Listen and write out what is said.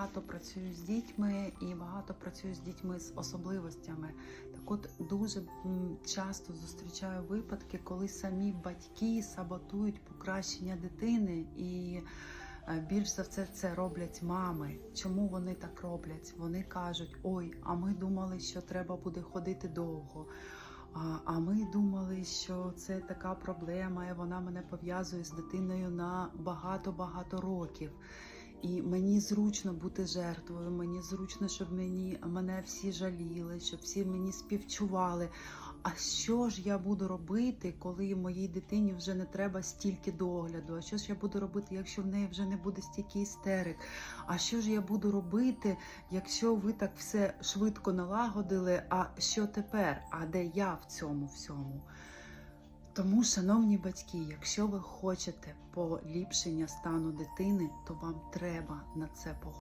багато працюю з дітьми і багато працюю з дітьми з особливостями. Так от дуже часто зустрічаю випадки, коли самі батьки саботують покращення дитини і. е, Більш за все це роблять мами. Чому вони так роблять? Вони кажуть: ой, а ми думали, що треба буде ходити довго. А, а ми думали, що це така проблема, і вона мене пов'язує з дитиною на багато-багато років. І мені зручно бути жертвою, мені зручно, щоб мені мене всі жаліли, щоб всі мені співчували. А що ж я буду робити, коли моїй дитині вже не треба стільки догляду? А що ж я буду робити, якщо в неї вже не буде стільки істерик? А що ж я буду робити, якщо ви так все швидко налагодили? А що тепер? А де я в цьому всьому? Тому, шановні батьки, якщо ви хочете поліпшення стану дитини, то вам треба на це погодитися.